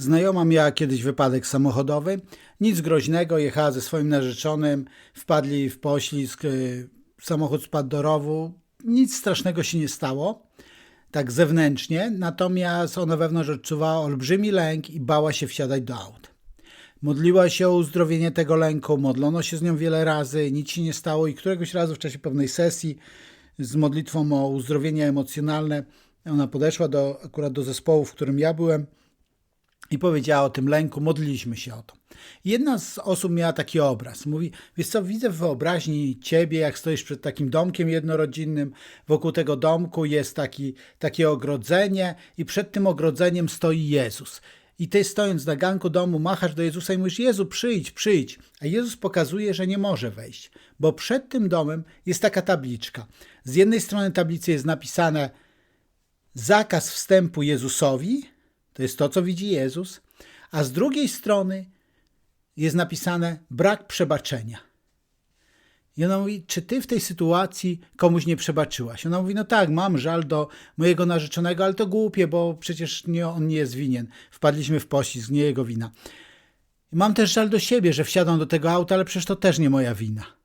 Znajoma miała kiedyś wypadek samochodowy. Nic groźnego, jechała ze swoim narzeczonym, wpadli w poślizg, y, samochód spadł do rowu. Nic strasznego się nie stało, tak zewnętrznie, natomiast ona wewnątrz odczuwała olbrzymi lęk i bała się wsiadać do aut. Modliła się o uzdrowienie tego lęku, modlono się z nią wiele razy, nic się nie stało i któregoś razu w czasie pewnej sesji z modlitwą o uzdrowienie emocjonalne ona podeszła do, akurat do zespołu, w którym ja byłem i powiedziała o tym lęku, modliliśmy się o to. Jedna z osób miała taki obraz. Mówi, wiesz co, widzę w wyobraźni ciebie, jak stoisz przed takim domkiem jednorodzinnym, wokół tego domku jest taki, takie ogrodzenie i przed tym ogrodzeniem stoi Jezus. I ty stojąc na ganku domu, machasz do Jezusa i mówisz, Jezu, przyjdź, przyjdź. A Jezus pokazuje, że nie może wejść, bo przed tym domem jest taka tabliczka. Z jednej strony tablicy jest napisane zakaz wstępu Jezusowi, to jest to, co widzi Jezus, a z drugiej strony jest napisane brak przebaczenia. I ona mówi, czy ty w tej sytuacji komuś nie przebaczyłaś? Ona mówi, no tak, mam żal do mojego narzeczonego, ale to głupie, bo przecież nie, on nie jest winien. Wpadliśmy w poślizg, nie jego wina. I mam też żal do siebie, że wsiadam do tego auta, ale przecież to też nie moja wina.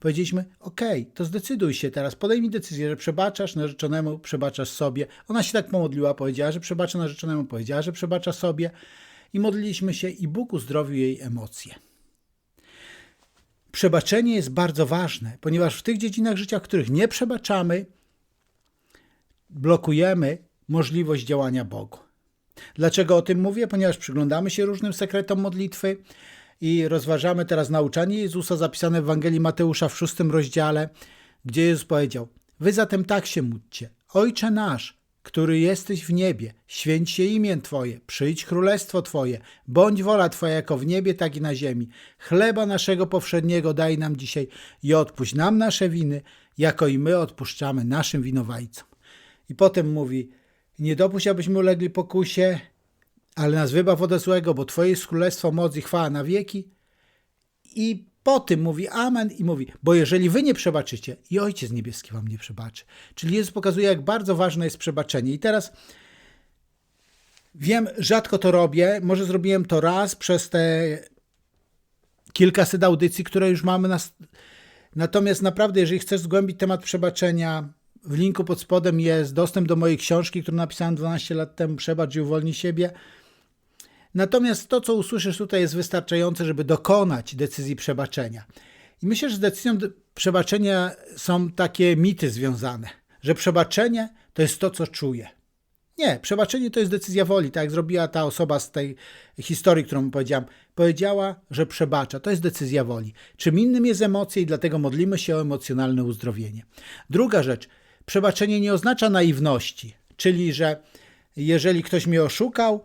Powiedzieliśmy, okay, to zdecyduj się teraz, podejmij decyzję, że przebaczasz narzeczonemu, przebaczasz sobie. Ona się tak pomodliła, powiedziała, że przebacza narzeczonemu, powiedziała, że przebacza sobie. I modliliśmy się i Bóg uzdrowił jej emocje. Przebaczenie jest bardzo ważne, ponieważ w tych dziedzinach życia, w których nie przebaczamy, blokujemy możliwość działania Bogu. Dlaczego o tym mówię? Ponieważ przyglądamy się różnym sekretom modlitwy i rozważamy teraz nauczanie Jezusa zapisane w Ewangelii Mateusza w szóstym rozdziale, gdzie Jezus powiedział: Wy zatem tak się módlcie. Ojcze nasz, który jesteś w niebie, święć się imię Twoje, przyjdź królestwo Twoje, bądź wola Twoja jako w niebie, tak i na ziemi. Chleba naszego powszedniego daj nam dzisiaj i odpuść nam nasze winy, jako i my odpuszczamy naszym winowajcom. I potem mówi, nie dopuść, abyśmy ulegli pokusie, ale nas wybaw ode złego, bo Twoje jest królestwo, moc i chwała na wieki. I po tym mówi Amen i mówi, bo jeżeli wy nie przebaczycie, i Ojciec Niebieski wam nie przebaczy. Czyli Jezus pokazuje, jak bardzo ważne jest przebaczenie. I teraz wiem, rzadko to robię, może zrobiłem to raz przez te kilkaset audycji, które już mamy. Nas... Natomiast naprawdę, jeżeli chcesz zgłębić temat przebaczenia, w linku pod spodem jest dostęp do mojej książki, którą napisałem 12 lat temu, Przebacz i uwolnij siebie. Natomiast to, co usłyszysz tutaj, jest wystarczające, żeby dokonać decyzji przebaczenia. I myślę, że z decyzją przebaczenia są takie mity związane, że przebaczenie to jest to, co czuję. Nie, przebaczenie to jest decyzja woli, tak jak zrobiła ta osoba z tej historii, którą powiedziałam. Powiedziała, że przebacza. To jest decyzja woli. Czym innym jest emocje i dlatego modlimy się o emocjonalne uzdrowienie. Druga rzecz, przebaczenie nie oznacza naiwności, czyli że jeżeli ktoś mnie oszukał,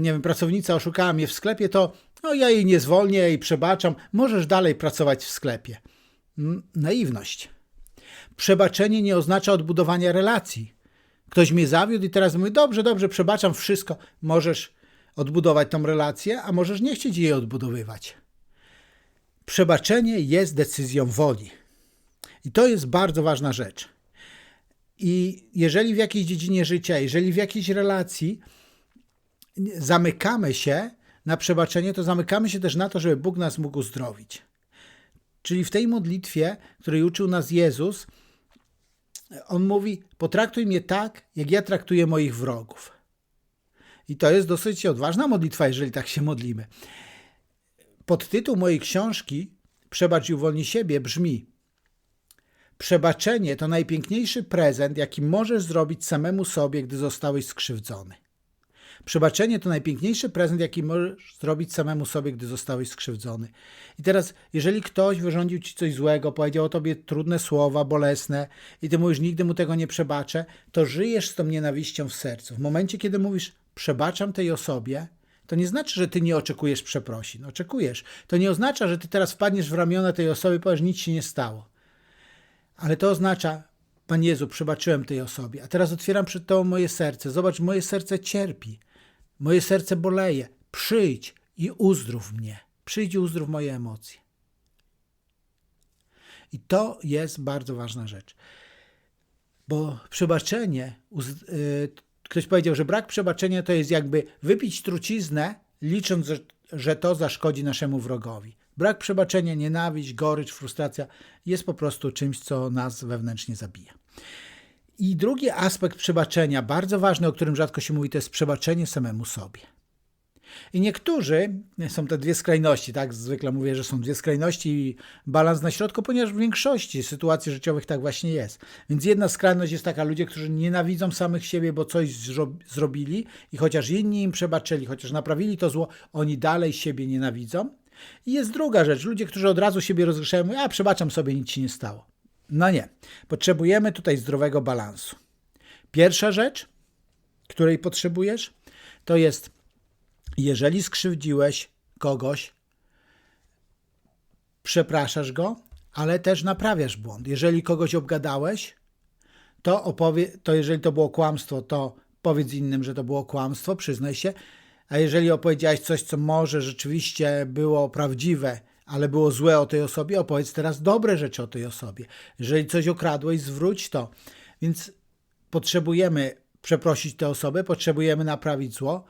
nie wiem, pracownica oszukała mnie w sklepie, to no, ja jej nie zwolnię i przebaczam, możesz dalej pracować w sklepie. Naiwność. Przebaczenie nie oznacza odbudowania relacji. Ktoś mnie zawiódł i teraz mówi, dobrze, dobrze, przebaczam wszystko. Możesz odbudować tą relację, a możesz nie chcieć jej odbudowywać. Przebaczenie jest decyzją woli. I to jest bardzo ważna rzecz. I jeżeli w jakiejś dziedzinie życia, jeżeli w jakiejś relacji zamykamy się na przebaczenie, to zamykamy się też na to, żeby Bóg nas mógł uzdrowić. Czyli w tej modlitwie, której uczył nas Jezus, on mówi: Potraktuj mnie tak, jak ja traktuję moich wrogów. I to jest dosyć odważna modlitwa, jeżeli tak się modlimy. Podtytuł mojej książki Przebacz i uwolnij siebie brzmi: Przebaczenie to najpiękniejszy prezent, jaki możesz zrobić samemu sobie, gdy zostałeś skrzywdzony. Przebaczenie to najpiękniejszy prezent, jaki możesz zrobić samemu sobie, gdy zostałeś skrzywdzony. I teraz, jeżeli ktoś wyrządził ci coś złego, powiedział o tobie trudne słowa, bolesne, i ty mówisz, nigdy mu tego nie przebaczę, to żyjesz z tą nienawiścią w sercu. W momencie, kiedy mówisz, przebaczam tej osobie, to nie znaczy, że ty nie oczekujesz przeprosin. Oczekujesz. To nie oznacza, że ty teraz wpadniesz w ramiona tej osoby i powiesz, nic się nie stało. Ale to oznacza, Pan Jezu, przebaczyłem tej osobie, a teraz otwieram przed Tobą moje serce. Zobacz, moje serce cierpi, moje serce boleje. Przyjdź i uzdrów mnie. Przyjdź i uzdrów moje emocje. I to jest bardzo ważna rzecz. Bo przebaczenie y, ktoś powiedział, że brak przebaczenia to jest jakby wypić truciznę, licząc, że, że to zaszkodzi naszemu wrogowi. Brak przebaczenia, nienawiść, gorycz, frustracja jest po prostu czymś, co nas wewnętrznie zabija. I drugi aspekt przebaczenia, bardzo ważny, o którym rzadko się mówi, to jest przebaczenie samemu sobie. I niektórzy, są te dwie skrajności, tak? Zwykle mówię, że są dwie skrajności i balans na środku, ponieważ w większości sytuacji życiowych tak właśnie jest. Więc jedna skrajność jest taka, ludzie, którzy nienawidzą samych siebie, bo coś zrobili i chociaż inni im przebaczyli, chociaż naprawili to zło, oni dalej siebie nienawidzą. I jest druga rzecz, ludzie, którzy od razu siebie rozgrzeszają, a przebaczam sobie, nic się nie stało. No nie. Potrzebujemy tutaj zdrowego balansu. Pierwsza rzecz, której potrzebujesz, to jest jeżeli skrzywdziłeś kogoś, przepraszasz go, ale też naprawiasz błąd. Jeżeli kogoś obgadałeś, to opowie, to jeżeli to było kłamstwo, to powiedz innym, że to było kłamstwo, przyznaj się. A jeżeli opowiedziałeś coś, co może rzeczywiście było prawdziwe, ale było złe o tej osobie, opowiedz teraz dobre rzeczy o tej osobie. Jeżeli coś okradłeś, zwróć to. Więc potrzebujemy przeprosić tę osobę, potrzebujemy naprawić zło,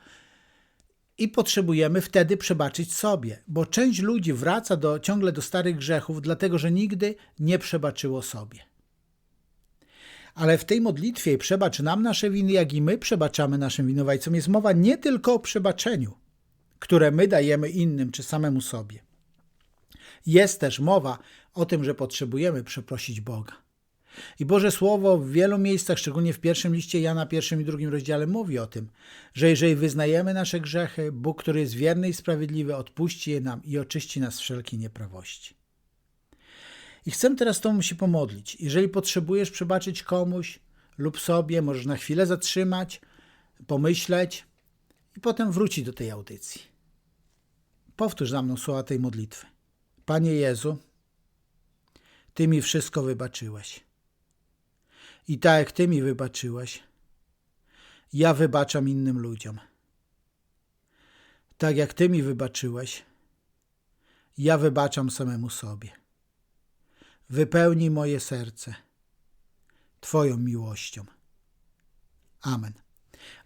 i potrzebujemy wtedy przebaczyć sobie, bo część ludzi wraca do, ciągle do starych grzechów, dlatego że nigdy nie przebaczyło sobie. Ale w tej modlitwie przebacz nam nasze winy, jak i my przebaczamy naszym winowajcom, jest mowa nie tylko o przebaczeniu, które my dajemy innym czy samemu sobie. Jest też mowa o tym, że potrzebujemy przeprosić Boga. I Boże Słowo w wielu miejscach, szczególnie w pierwszym liście Jana, pierwszym i drugim rozdziale, mówi o tym, że jeżeli wyznajemy nasze grzechy, Bóg, który jest wierny i sprawiedliwy, odpuści je nam i oczyści nas wszelkiej nieprawości. I chcę teraz Tobą się pomodlić. Jeżeli potrzebujesz przebaczyć komuś lub sobie, możesz na chwilę zatrzymać, pomyśleć i potem wrócić do tej audycji. Powtórz za mną słowa tej modlitwy. Panie Jezu, Ty mi wszystko wybaczyłeś. I tak jak Ty mi wybaczyłeś, ja wybaczam innym ludziom. Tak jak Ty mi wybaczyłeś, ja wybaczam samemu sobie. Wypełnij moje serce Twoją miłością. Amen.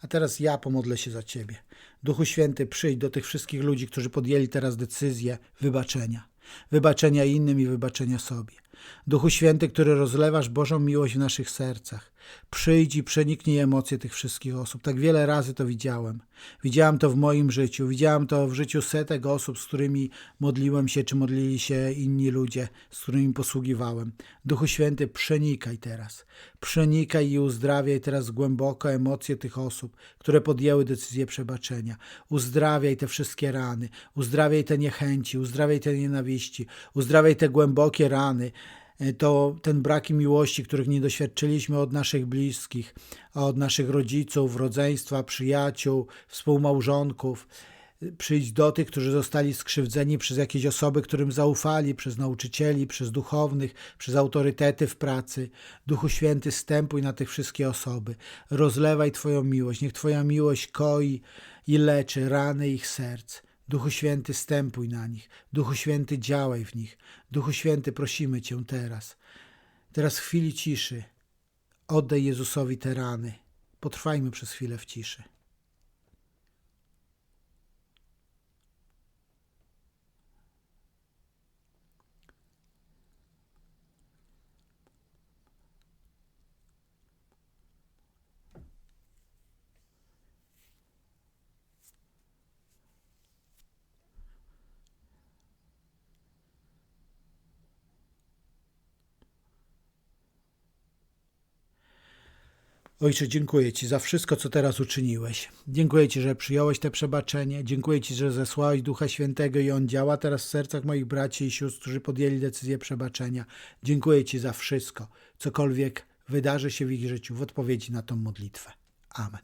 A teraz ja pomodlę się za Ciebie. Duchu Święty, przyjdź do tych wszystkich ludzi, którzy podjęli teraz decyzję wybaczenia. Wybaczenia innym i wybaczenia sobie. Duchu Święty, który rozlewasz Bożą miłość w naszych sercach, przyjdź i przeniknij emocje tych wszystkich osób. Tak wiele razy to widziałem. Widziałem to w moim życiu, widziałem to w życiu setek osób, z którymi modliłem się, czy modlili się inni ludzie, z którymi posługiwałem. Duchu Święty, przenikaj teraz. Przenikaj i uzdrawiaj teraz głęboko emocje tych osób, które podjęły decyzję przebaczenia. Uzdrawiaj te wszystkie rany, uzdrawiaj te niechęci, uzdrawiaj te nienawiści, uzdrawiaj te głębokie rany, to ten brak miłości, których nie doświadczyliśmy od naszych bliskich, od naszych rodziców, rodzeństwa, przyjaciół, współmałżonków. Przyjdź do tych, którzy zostali skrzywdzeni przez jakieś osoby, którym zaufali, przez nauczycieli, przez duchownych, przez autorytety w pracy. Duchu Święty, stępuj na tych wszystkie osoby. Rozlewaj Twoją miłość. Niech Twoja miłość koi i leczy rany ich serc. Duchu Święty, stępuj na nich. Duchu Święty, działaj w nich. Duchu Święty, prosimy Cię teraz. Teraz w chwili ciszy oddaj Jezusowi te rany. Potrwajmy przez chwilę w ciszy. Ojcze, dziękuję Ci za wszystko, co teraz uczyniłeś. Dziękuję Ci, że przyjąłeś te przebaczenie. Dziękuję Ci, że zesłałeś Ducha Świętego i On działa teraz w sercach moich braci i sióstr, którzy podjęli decyzję przebaczenia. Dziękuję Ci za wszystko, cokolwiek wydarzy się w ich życiu w odpowiedzi na tą modlitwę. Amen.